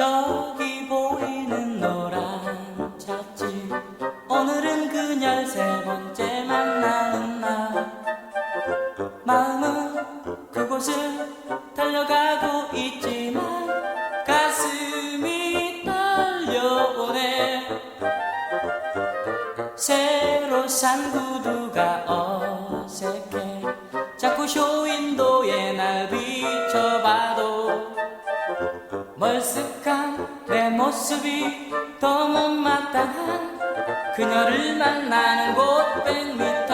저기 보이는 노란 차집 오늘은 그녀를 세 번째 만나는 날. 마음은 그곳을 달려가고 있지만 가슴이 떨려오네. 새로 산 구두가 멀쓱한 내 모습이 더 못마땅한 그녀를 만나는 곳 100m 전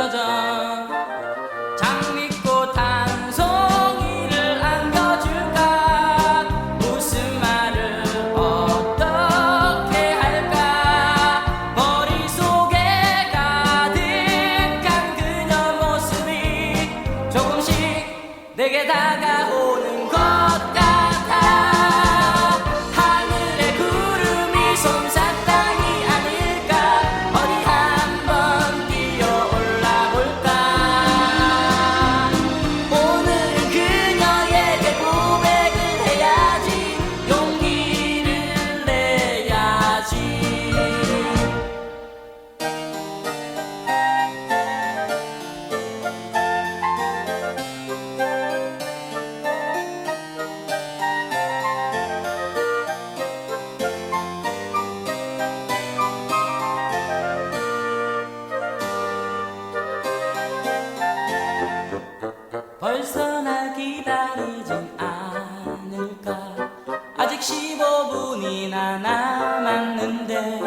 15분이나 남았는데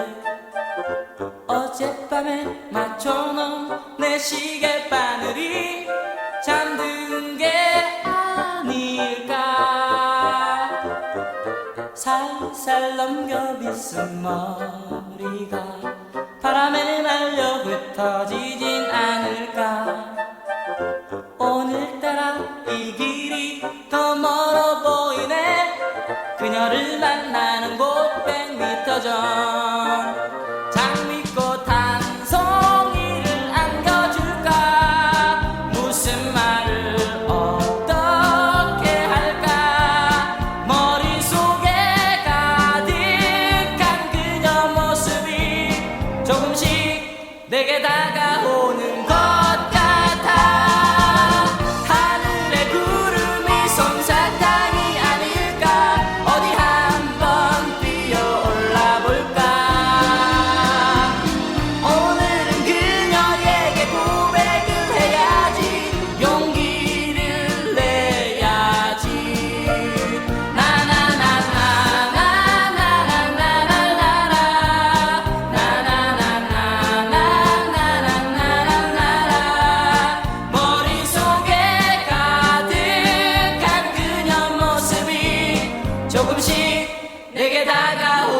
어젯밤에 맞춰놓은 내 시계 바늘이 잠든 게 아닐까? 살살 넘겨 빗은 머리가 바람에 날려 흩어지진 않을까 나는 곧 100m 전. 야